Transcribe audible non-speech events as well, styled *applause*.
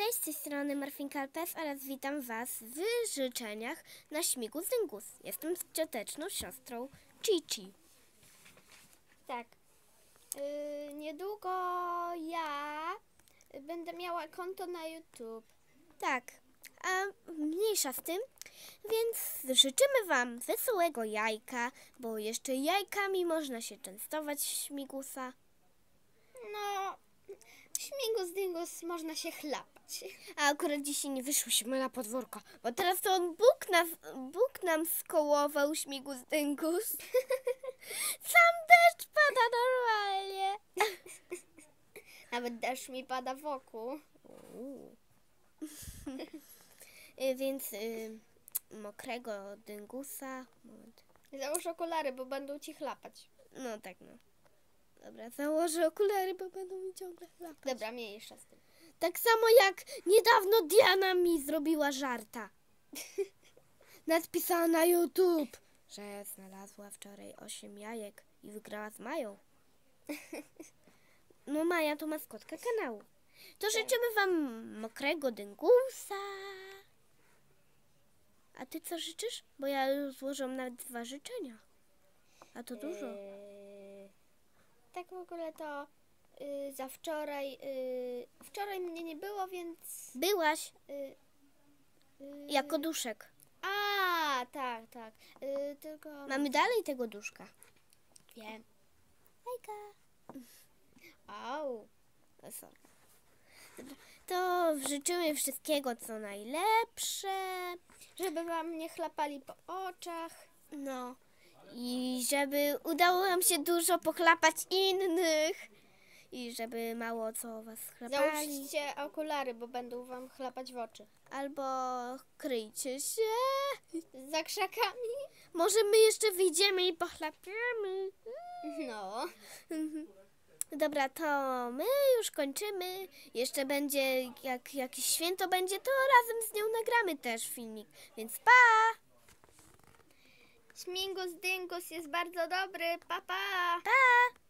Cześć, z tej strony Marfinka LPS oraz witam Was w życzeniach na śmigus dyngus. Jestem z cioteczną siostrą Chichi. Tak. Yy, niedługo ja będę miała konto na YouTube. Tak, a mniejsza z tym, więc życzymy Wam wesołego jajka, bo jeszcze jajkami można się częstować śmigusa. No, dyngus można się chlapać. A akurat dzisiaj nie wyszłyśmy na podwórko, bo teraz to on Bóg, nas, Bóg nam skołował śmigus dyngus. *laughs* Sam deszcz pada normalnie. *laughs* Nawet deszcz mi pada wokół. *laughs* Y, Więc y, mokrego dyngusa. Moment. Załóż okulary, bo będą ci chlapać. No tak, no. Dobra, założę okulary, bo będą mi ciągle chlapać. Dobra, mniejsza z tym. Tak samo jak niedawno Diana mi zrobiła żarta. *laughs* Nadpisała na YouTube, że znalazła wczoraj 8 jajek i wygrała z Mają. *laughs* No Maja to maskotka kanału. To życzymy Wam mokrego dyngusa. A Ty co życzysz? Bo ja złożyłam nawet dwa życzenia. A to dużo. Tak w ogóle to yy, za wczoraj. Yy, wczoraj mnie nie było, więc. Byłaś Yy, yy, jako duszek. A, tak, tak. Yy, tylko. Mamy dalej tego duszka. Wiem. Hejka. Au. O, sorry. Dobra, to życzymy wszystkiego co najlepsze. Żeby wam nie chlapali po oczach. No. I żeby udało nam się dużo pochlapać innych. I żeby mało co was chlapali. Załóżcie okulary, bo będą wam chlapać w oczy. Albo kryjcie się. Za krzakami? Może my jeszcze wyjdziemy i pochlapiemy. No. Dobra, to my już kończymy. Jeszcze będzie, jak jakieś święto będzie, to razem z nią nagramy też filmik. Więc pa! Śmigus dyngus jest bardzo dobry. Pa, pa. Pa!